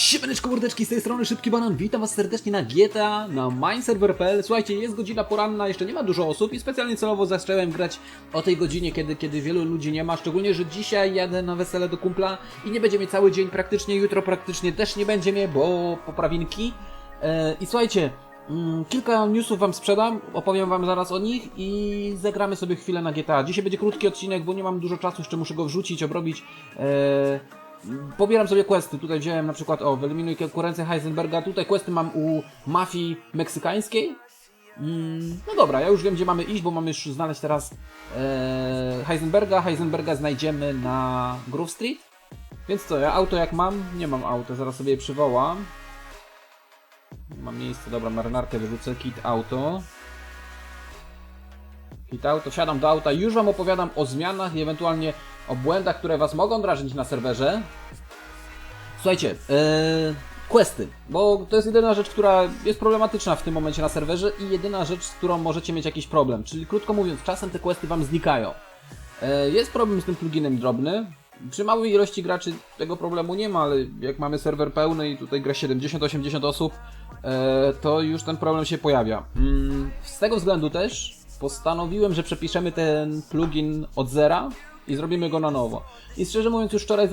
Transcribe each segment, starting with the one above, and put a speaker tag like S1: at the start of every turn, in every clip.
S1: Siemaneczko mordeczki, z tej strony Szybki Banan, witam was serdecznie na GTA, na mineserver.pl Słuchajcie, jest godzina poranna, jeszcze nie ma dużo osób i specjalnie celowo zacząłem grać o tej godzinie, kiedy, kiedy wielu ludzi nie ma Szczególnie, że dzisiaj jadę na wesele do kumpla i nie będzie mnie cały dzień praktycznie, jutro praktycznie też nie będzie mnie, bo poprawinki. E, I słuchajcie, mm, kilka newsów wam sprzedam, opowiem wam zaraz o nich i zagramy sobie chwilę na GTA Dzisiaj będzie krótki odcinek, bo nie mam dużo czasu, jeszcze muszę go wrzucić, obrobić. E, Pobieram sobie questy. Tutaj wziąłem na przykład, o, wyeliminuj konkurencję Heisenberga. Tutaj questy mam u mafii meksykańskiej. Mm, no dobra, ja już wiem, gdzie mamy iść, bo mamy już znaleźć teraz e, Heisenberga. Heisenberga znajdziemy na Grove Street. Więc co, ja auto jak mam? Nie mam auta, zaraz sobie je przywołam. Mam miejsca, dobra, marynarkę wyrzucę, kit auto. Kit auto, wsiadam do auta, już wam opowiadam o zmianach i ewentualnie o błędach, które was mogą drażnić na serwerze. Słuchajcie, yy, questy, bo to jest jedyna rzecz, która jest problematyczna w tym momencie na serwerze i jedyna rzecz, z którą możecie mieć jakiś problem. Czyli krótko mówiąc, czasem te questy wam znikają. Yy, jest problem z tym pluginem drobny. Przy małej ilości graczy tego problemu nie ma, ale jak mamy serwer pełny i tutaj gra 70-80 osób, yy, to już ten problem się pojawia. Mm, z tego względu też postanowiłem, że przepiszemy ten plugin od zera i zrobimy go na nowo. I szczerze mówiąc, już wczoraj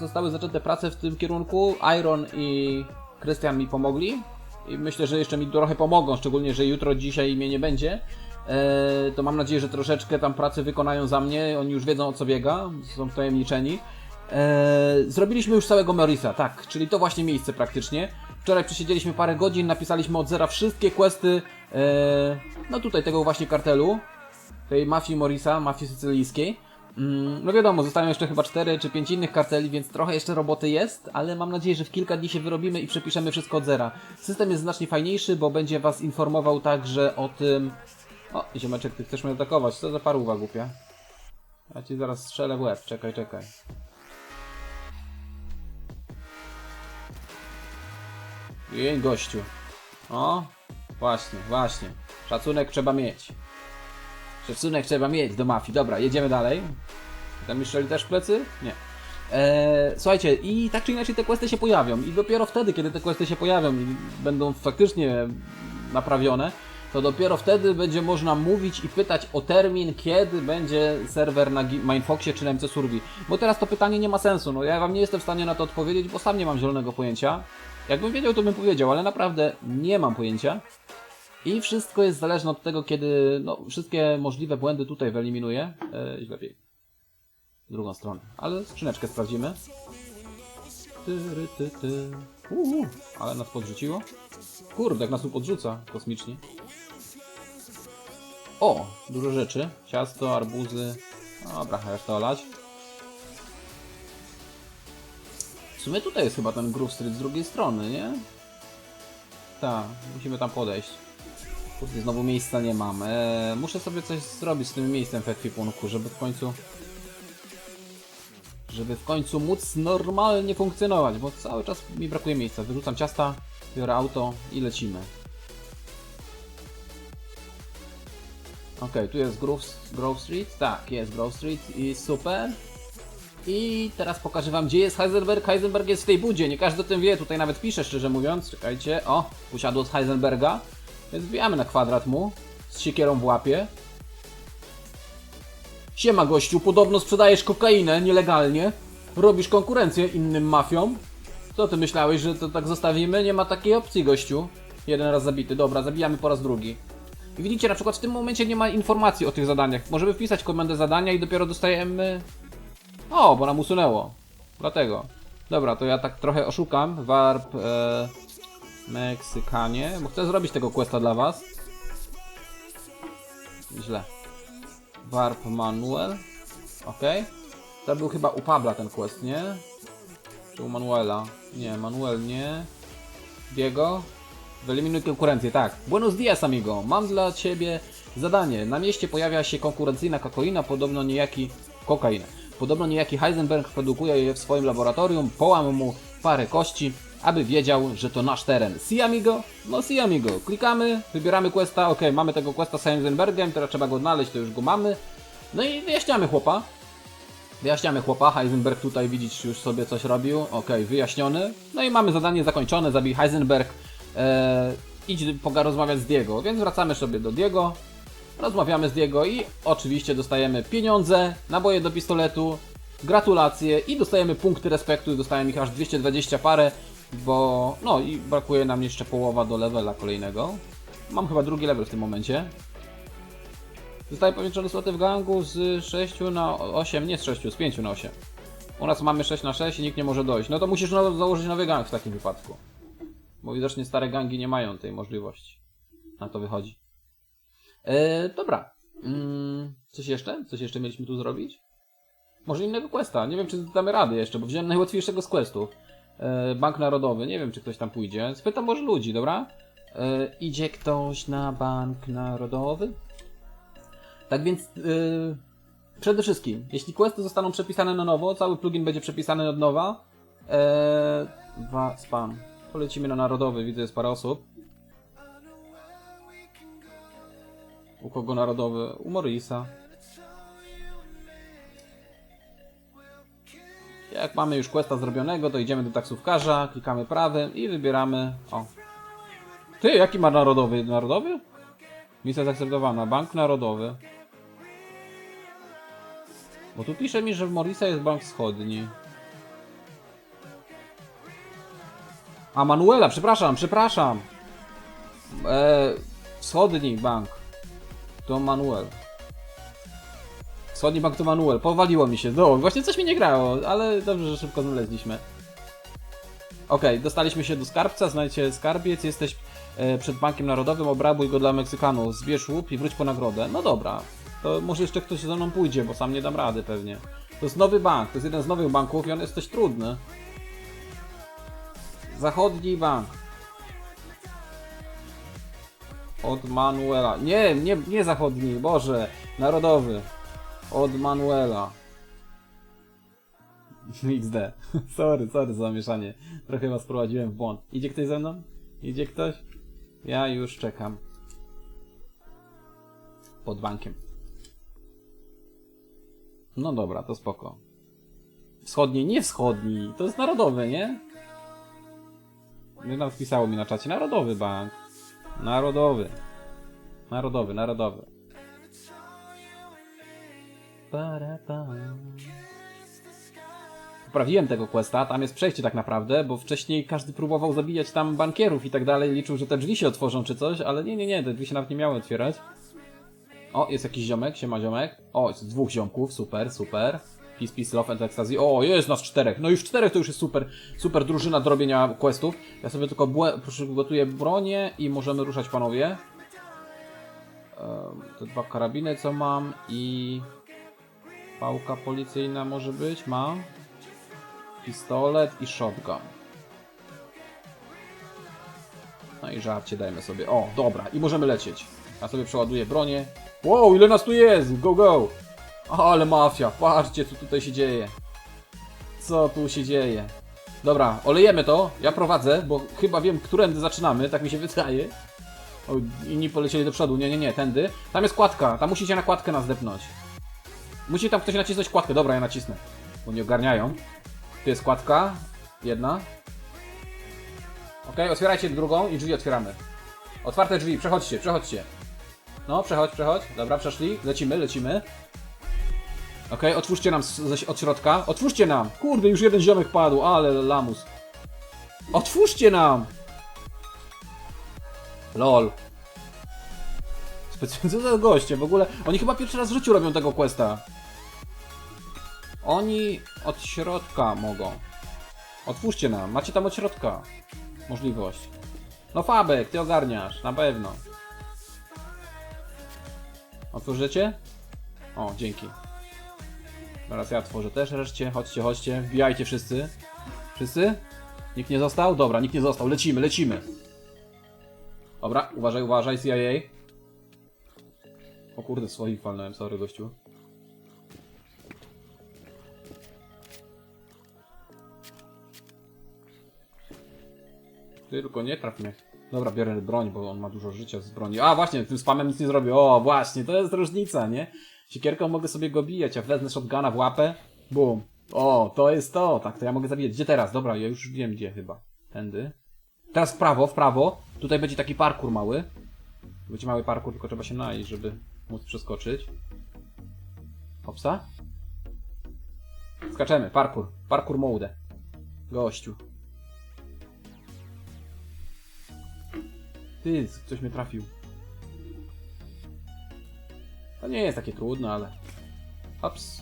S1: zostały zaczęte prace w tym kierunku. Iron i Krystian mi pomogli. I myślę, że jeszcze mi trochę pomogą, szczególnie, że jutro, dzisiaj mnie nie będzie. Eee, to mam nadzieję, że troszeczkę tam pracy wykonają za mnie. Oni już wiedzą o co biega, są wtajemniczeni. Eee, zrobiliśmy już całego Morisa, tak, czyli to właśnie miejsce praktycznie. Wczoraj przesiedzieliśmy parę godzin, napisaliśmy od zera wszystkie questy, eee, no tutaj tego właśnie kartelu, tej mafii Morisa, mafii sycylijskiej. Mm, No wiadomo, zostają jeszcze chyba 4 czy 5 innych karteli, więc trochę jeszcze roboty jest, ale mam nadzieję, że w kilka dni się wyrobimy i przepiszemy wszystko od zera. System jest znacznie fajniejszy, bo będzie Was informował także o tym... O, ziomeczek, ty chcesz mnie atakować, co za paruwa głupia. Ja ci zaraz strzelę w łeb, czekaj, czekaj. Jej, gościu. O, właśnie, właśnie. Szacunek trzeba mieć. Szacunek trzeba mieć do mafii. Dobra, jedziemy dalej. Tam jeszcze też w plecy? Nie. Eee, słuchajcie, i tak czy inaczej te questy się pojawią. I dopiero wtedy, kiedy te questy się pojawią i będą faktycznie naprawione, to dopiero wtedy będzie można mówić i pytać o termin, kiedy będzie serwer na Mindfoxie czy na MC Survi. Bo teraz to pytanie nie ma sensu. No ja wam nie jestem w stanie na to odpowiedzieć, bo sam nie mam zielonego pojęcia. Jakbym wiedział, to bym powiedział, ale naprawdę nie mam pojęcia. I wszystko jest zależne od tego, kiedy no, wszystkie możliwe błędy tutaj wyeliminuję. E, źle lepiej. Drugą stronę. Ale skrzyneczkę sprawdzimy. Ty, ry, ty, ty. Uhu, ale nas podrzuciło. Kurde, jak nas tu podrzuca kosmicznie. O, dużo rzeczy. Ciasto, arbuzy. Dobra, resztę olać. Sumie tutaj jest chyba ten Groove Street z drugiej strony, nie? Tak, musimy tam podejść. Kurde, znowu miejsca nie mam. Eee, muszę sobie coś zrobić z tym miejscem w ekwipunku, żeby w końcu... Żeby w końcu móc normalnie funkcjonować, bo cały czas mi brakuje miejsca. Wyrzucam ciasta, biorę auto i lecimy. Okej, tu jest Grove, Grove Street. Tak, jest Grove Street i super. I teraz pokażę wam, gdzie jest Heisenberg. Heisenberg jest w tej budzie, nie każdy o tym wie, tutaj nawet piszę szczerze mówiąc. Czekajcie, o, posiadło z Heisenberga. Więc wbijamy na kwadrat mu, z siekierą w łapie. Siema gościu, podobno sprzedajesz kokainę nielegalnie. Robisz konkurencję innym mafiom. Co ty myślałeś, że to tak zostawimy? Nie ma takiej opcji gościu. Jeden raz zabity, dobra, zabijamy po raz drugi. I widzicie, na przykład w tym momencie nie ma informacji o tych zadaniach. Możemy wpisać komendę zadania i dopiero dostajemy... O, bo nam usunęło. Dlatego. Dobra, to ja tak trochę oszukam. Warp... E... Meksykanie, bo chcę zrobić tego questa dla was. Źle. Warp Manuel. Ok. To był chyba u Pabla ten quest, nie? Czy u Manuela? Nie, Manuel nie. Diego? Wyeliminuj konkurencję, tak. Buenos dias, amigo. Mam dla ciebie zadanie. Na mieście pojawia się konkurencyjna kokaina, podobno niejaki... Kokaina. Podobno niejaki Heisenberg produkuje je w swoim laboratorium. Połam mu parę kości, aby wiedział, że to nasz teren. Si amigo? No si amigo. Klikamy, wybieramy questa, ok, mamy tego questa z Heisenbergiem, teraz trzeba go odnaleźć, to już go mamy. No i wyjaśniamy chłopa. Wyjaśniamy chłopa, Heisenberg tutaj widzisz już sobie coś robił, okej, wyjaśniony. No i mamy zadanie zakończone, zabij Heisenberg, e, idź poga rozmawiać z Diego, więc wracamy sobie do Diego, rozmawiamy z Diego i oczywiście dostajemy pieniądze, naboje do pistoletu, gratulacje i dostajemy punkty respektu, dostajemy ich aż 220 parę, bo no i brakuje nam jeszcze połowa do levela kolejnego. Mam chyba drugi level w tym momencie. Zostaje powiększony sloty w gangu z 6 na 8, nie z 6, z 5 na 8. U nas mamy 6 na 6 i nikt nie może dojść. No to musisz no, założyć nowy gang w takim wypadku. Bo widocznie stare gangi nie mają tej możliwości. Na to wychodzi. Eee, dobra. Mm, coś jeszcze? Coś jeszcze mieliśmy tu zrobić? Może innego questa. Nie wiem, czy damy rady jeszcze, bo wziąłem najłatwiejszego z questów. Eee, Bank Narodowy. Nie wiem, czy ktoś tam pójdzie. Spytam może ludzi, dobra? Eee, idzie ktoś na Bank Narodowy? Tak więc yy, przede wszystkim, jeśli questy zostaną przepisane na nowo, cały plugin będzie przepisany od nowa. Yy, dwa spam. Polecimy na narodowy, widzę jest parę osób. U kogo narodowy? U Morisa. Jak mamy już questa zrobionego, to idziemy do taksówkarza, klikamy prawym i wybieramy. O. Ty, jaki ma narodowy? Narodowy? Misja zaakceptowana. Bank Narodowy. Bo tu pisze mi, że w Morisa jest bank wschodni. A Manuela, przepraszam, przepraszam. E, wschodni bank. To Manuel. Wschodni bank to Manuel. Powaliło mi się. No, właśnie coś mi nie grało, ale dobrze, że szybko znaleźliśmy. Okej, dostaliśmy się do skarbca, znajdźcie skarbiec, jesteś e, przed Bankiem Narodowym, obrabuj go dla Meksykanów, zbierz łup i wróć po nagrodę. No dobra, to może jeszcze ktoś ze mną pójdzie, bo sam nie dam rady pewnie. To jest nowy bank, to jest jeden z nowych banków i on jest dość trudny. Zachodni bank. Od Manuela. Nie, nie, nie zachodni, Boże, narodowy. Od Manuela. XD. sorry, sorry za zamieszanie. Trochę was prowadziłem w błąd. Idzie ktoś ze mną? Idzie ktoś? Ja już czekam. Pod bankiem. No dobra, to spoko. Wschodni, nie wschodni. To jest narodowy, nie? Nam wpisało mi na czacie. Narodowy bank. Narodowy. Narodowy, narodowy. Poprawiłem tego questa, tam jest przejście tak naprawdę, bo wcześniej każdy próbował zabijać tam bankierów i tak dalej, liczył, że te drzwi się otworzą czy coś, ale nie, nie, nie, te drzwi się nawet nie miały otwierać. O, jest jakiś ziomek, siema ziomek. O, jest dwóch ziomków, super, super. Peace, peace, love and ecstasy. O, jest nas czterech. No już czterech to już jest super, super drużyna do robienia questów. Ja sobie tylko przygotuję bronię i możemy ruszać panowie. Te dwa karabiny co mam i... Pałka policyjna może być, mam. Pistolet i shotgun. No i żarcie dajmy sobie. O, dobra, i możemy lecieć. Ja sobie przeładuję bronię. Wow, ile nas tu jest! Go, go! Ale mafia, patrzcie co tutaj się dzieje. Co tu się dzieje? Dobra, olejemy to. Ja prowadzę, bo chyba wiem, którędy zaczynamy, tak mi się wydaje. O, inni polecieli do przodu. Nie, nie, nie, tędy. Tam jest kładka, tam musicie na kładkę nas depnąć. Musi tam ktoś nacisnąć kładkę. Dobra, ja nacisnę. Bo nie ogarniają. Tu jest kładka. Jedna. Okej, otwierajcie drugą i drzwi otwieramy. Otwarte drzwi, przechodźcie, przechodźcie. No, przechodź, przechodź. Dobra, przeszli. Lecimy, lecimy. Okej, otwórzcie nam z, z, od środka. Otwórzcie nam! Kurde, już jeden ziomek padł, ale lamus. Otwórzcie nam! Lol. Specjalnie za goście, w ogóle. Oni chyba pierwszy raz w życiu robią tego questa. Oni od środka mogą. Otwórzcie nam, macie tam od środka możliwość. No Fabek, ty ogarniasz, na pewno. Otworzycie? O, dzięki. Teraz ja otworzę też reszcie. Chodźcie, chodźcie, wbijajcie wszyscy. Wszyscy? Nikt nie został? Dobra, nikt nie został. Lecimy, lecimy. Dobra, uważaj, uważaj, CIA. O kurde, swoich walnąłem, sorry gościu. Ty tylko nie traf mnie. Dobra, biorę broń, bo on ma dużo życia z broni. A właśnie, tym spamem nic nie zrobię. O, właśnie, to jest różnica, nie? Siekierką mogę sobie go bijać, a wezmę shotguna w łapę. Bum. O, to jest to. Tak, to ja mogę zabijać. Gdzie teraz? Dobra, ja już wiem gdzie chyba. Tędy. Teraz w prawo, w prawo. Tutaj będzie taki parkour mały. Będzie mały parkour, tylko trzeba się najeść, żeby móc przeskoczyć. Hopsa. Skaczemy, parkour. Parkour mode. Gościu. Ty, ktoś mnie trafił. To nie jest takie trudne, ale... Hops.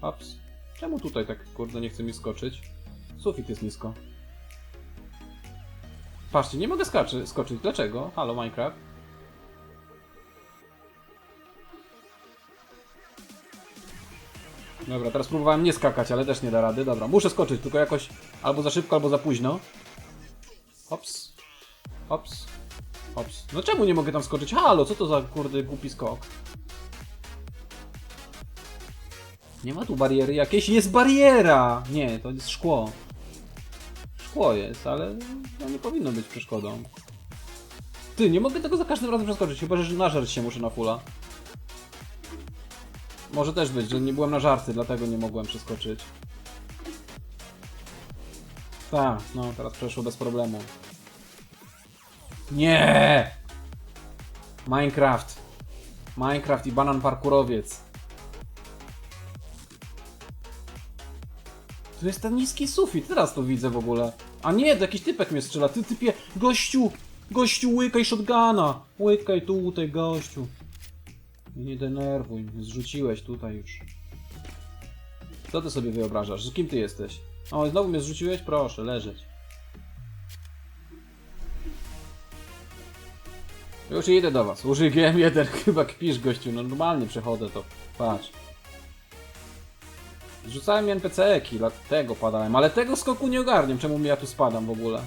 S1: Hops. Czemu tutaj tak, kurde, nie chce mi skoczyć? Sufit jest nisko. Patrzcie, nie mogę skaczy, skoczyć. Dlaczego? Halo, Minecraft. Dobra, teraz próbowałem nie skakać, ale też nie da rady. Dobra, muszę skoczyć, tylko jakoś albo za szybko, albo za późno. Hops. Hops. Hops. No czemu nie mogę tam skoczyć? Halo, co to za kurde głupi skok? Nie ma tu bariery jakiejś? Jest bariera! Nie, to jest szkło. Szkło jest, ale no nie powinno być przeszkodą. Ty, nie mogę tego za każdym razem przeskoczyć, chyba że nażarć się muszę na fulla. Może też być, że nie byłem na żarty, dlatego nie mogłem przeskoczyć. Tak, no teraz przeszło bez problemu. Nie! Minecraft. Minecraft i banan parkurowiec. Tu jest ten niski sufit, teraz to widzę w ogóle. A nie, to jakiś typek mnie strzela. Ty typie, gościu, gościu, łykaj shotguna. Łykaj tutaj, gościu. Nie denerwuj, zrzuciłeś tutaj już. Co ty sobie wyobrażasz? Z kim ty jesteś? O, znowu mnie zrzuciłeś? Proszę, leżeć. Już idę do was. Użyj GM1, chyba kpisz gościu. No normalnie przechodzę to. Patrz. Zrzucałem NPC-eki, dlatego padałem. Ale tego skoku nie ogarniam, czemu ja tu spadam w ogóle.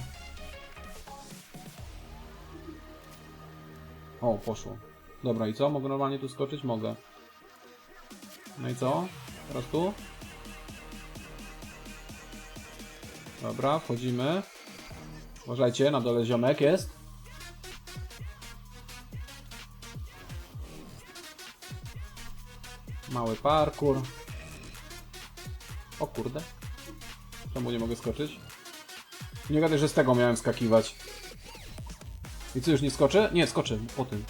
S1: O, poszło. Dobra, i co? Mogę normalnie tu skoczyć? Mogę. No i co? Teraz tu? Dobra, wchodzimy. Uważajcie, na dole ziomek jest. Mały parkour. O kurde. Czemu nie mogę skoczyć? Nie gadaj, że z tego miałem skakiwać. I co, już nie skoczę? Nie, skoczę po tym.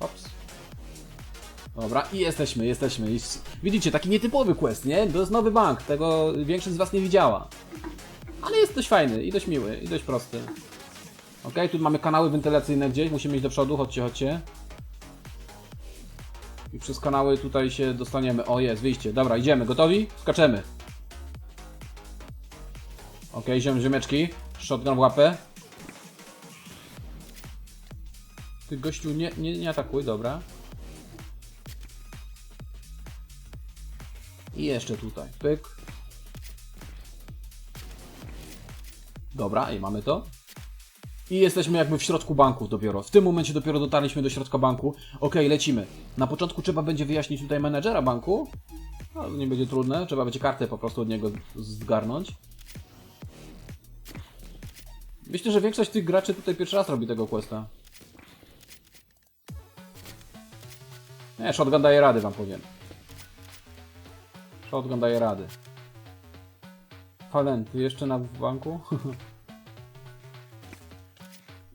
S1: Ops. Dobra, i jesteśmy, jesteśmy. I widzicie, taki nietypowy quest, nie? To jest nowy bank, tego większość z was nie widziała. Ale jest dość fajny i dość miły, i dość prosty. Ok, tu mamy kanały wentylacyjne gdzieś, musimy iść do przodu, chodźcie, chodźcie. I przez kanały tutaj się dostaniemy. O, jest, wyjście. Dobra, idziemy, gotowi? Skaczemy. Ok, ziom, ziomeczki. Shotgun w łapę. Ty gościu, nie, nie, nie atakuj, dobra. I jeszcze tutaj. Pyk. Dobra, i mamy to. I jesteśmy jakby w środku banków dopiero. W tym momencie dopiero dotarliśmy do środka banku. Okej, lecimy. Na początku trzeba będzie wyjaśnić tutaj menedżera banku. To nie będzie trudne. Trzeba będzie kartę po prostu od niego zgarnąć. Myślę, że większość tych graczy tutaj pierwszy raz robi tego questa. Nie, shotgun daje rady, wam powiem. Shotgun daje rady. Falenty, jeszcze na banku?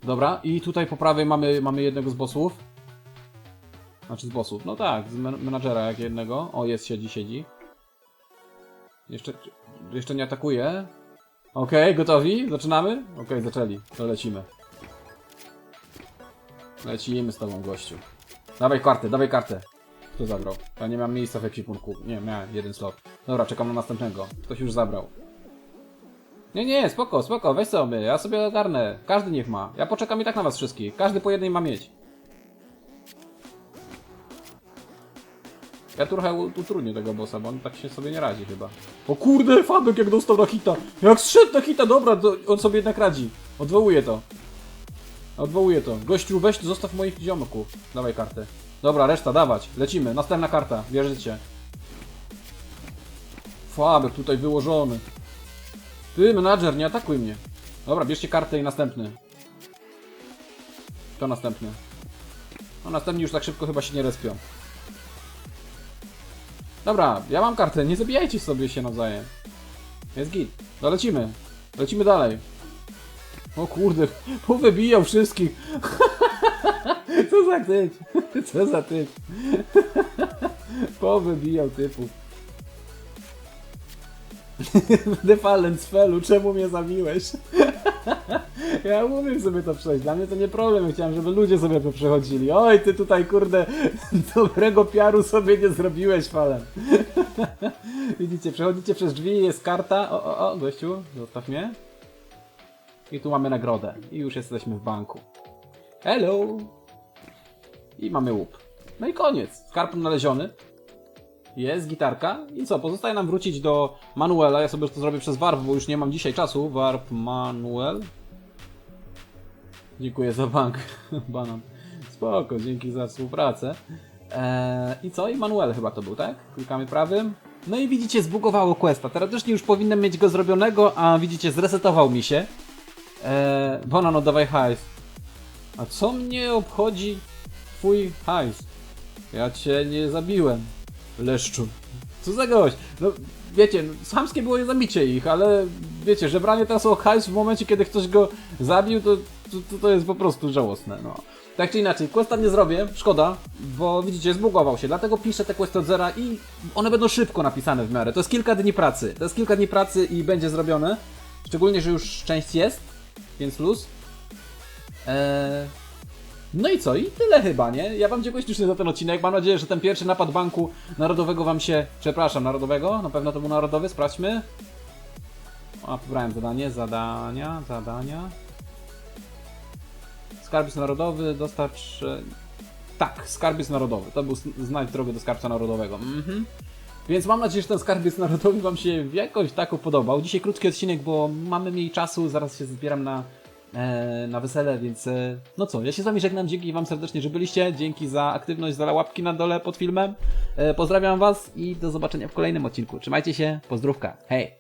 S1: Dobra, i tutaj po prawej mamy, mamy jednego z bossów. Znaczy z bossów, no tak, z men menadżera jak jednego. O, jest, siedzi, siedzi. Jeszcze, jeszcze nie atakuje. Okej, gotowi? Zaczynamy? Okej, zaczęli. To lecimy. Lecimy z tobą, gościu. Dawaj kartę, dawaj kartę. Kto zabrał? Ja nie mam miejsca w ekwipunku. Nie, miałem jeden slot. Dobra, czekam na następnego. Ktoś już zabrał. Nie, nie, spoko, spoko, weź sobie, ja sobie ogarnę. Każdy niech ma. Ja poczekam i tak na was wszystkich. Każdy po jednej ma mieć. Ja trochę utrudnię tego bossa, bo on tak się sobie nie radzi chyba. O kurde, Fabek jak dostał na hita! Jak zszedł na hita, dobra, to on sobie jednak radzi. Odwołuję to. Odwołuję to. Gościu, weź, zostaw moich ziomków. Dawaj kartę. Dobra, reszta, dawać. Lecimy. Następna karta. Wierzycie. Fabek tutaj wyłożony. Ty, menadżer, nie atakuj mnie. Dobra, bierzcie kartę i następny. To następny. No następni już tak szybko chyba się nie respią. Dobra, ja mam kartę, nie zabijajcie sobie się nawzajem. Jest git. No lecimy. Lecimy dalej. O kurde, powybijał wszystkich. Co za typ? Co za typ? Powybijał typów. Defalent Felu, czemu mnie zabiłeś? Ja umiem sobie to przejść, dla mnie to nie problem, chciałem, żeby ludzie sobie to przechodzili. Oj, ty tutaj kurde, dobrego piaru sobie nie zrobiłeś, Falem. Widzicie, przechodzicie przez drzwi, jest karta. O, o, o, gościu, zostaw mnie. I tu mamy nagrodę. I już jesteśmy w banku. Hello! I mamy łup. No i koniec. Skarb znaleziony. Jest gitarka. I co? Pozostaje nam wrócić do Manuela. Ja sobie to zrobię przez Warp, bo już nie mam dzisiaj czasu. Warp Manuel. Dziękuję za bank. Banan. Spoko, dzięki za współpracę. Eee, I co? I Manuel chyba to był, tak? Klikamy prawym. No i widzicie, zbugowało questa. Teoretycznie już powinienem mieć go zrobionego, a widzicie, zresetował mi się. Eee, Bonan, oddawaj hajs. A co mnie obchodzi twój hajs? Ja cię nie zabiłem, leszczu. Co za gość? No, wiecie, chamskie było zabicie ich, ale wiecie, żebranie teraz o hajs w momencie, kiedy ktoś go zabił, to, to, to, jest po prostu żałosne, no. Tak czy inaczej, questa nie zrobię, szkoda, bo widzicie, zbugował się, dlatego piszę te questy od zera i one będą szybko napisane w miarę. To jest kilka dni pracy, to jest kilka dni pracy i będzie zrobione. Szczególnie, że już część jest, więc luz. Eee, no i co? I tyle chyba, nie? Ja wam dziękuję ślicznie za ten odcinek. Mam nadzieję, że ten pierwszy napad Banku Narodowego wam się... Przepraszam, Narodowego? Na pewno to był Narodowy? Sprawdźmy. A, wybrałem zadanie. Zadania, zadania. Skarbiec Narodowy, dostarcz... e, Tak, Skarbiec Narodowy. To był zn- znajdź drogę do Skarbca Narodowego. Mhm. Więc mam nadzieję, że ten skarbiec narodowy Wam się jakoś tak podobał. Dzisiaj krótki odcinek, bo mamy mniej czasu, zaraz się zbieram na, e, na wesele, więc e, no co, ja się z Wami żegnam, dzięki Wam serdecznie, że byliście, dzięki za aktywność, za łapki na dole pod filmem. E, pozdrawiam Was i do zobaczenia w kolejnym odcinku. Trzymajcie się, pozdrówka, hej!